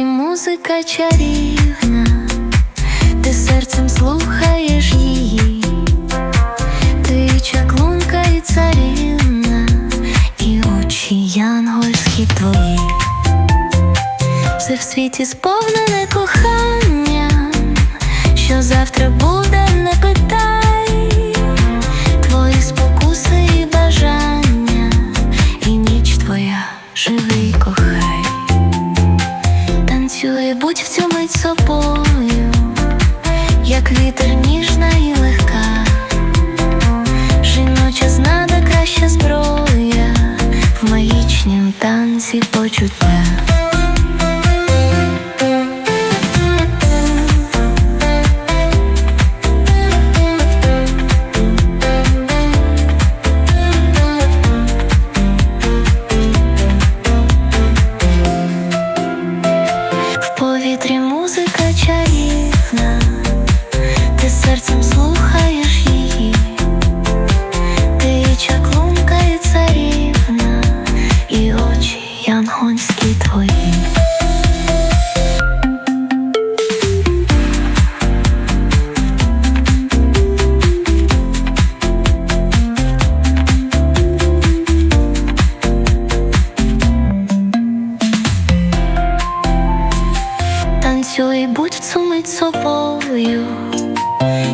музика чарівна, ти серцем слухаєш її, ти чаклунка і царівна, і очі янгольські твої, все в світі сповнене коханням, що завтра буде, не питай, твої і бажання, і ніч твоя живий кохай. Танцюй, будь в цю мить собою, як вітер серцем слухаєш її, ти і чаклунка і царівна, і очі янгонські твої. Танцюй, будь в цю мить собою,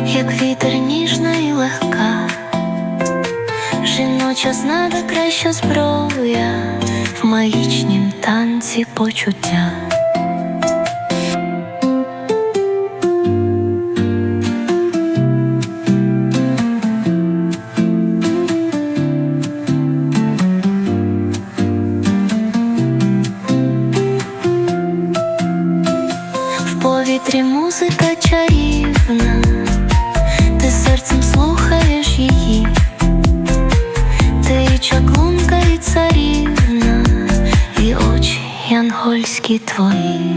Як вітер ніжна і легка, жіноча знада краща зброя в магічнім танці почуття. Повітрі музика чарівна, серцем слухаєш її, ти чаклунка і царівна, і очі янгольські твої.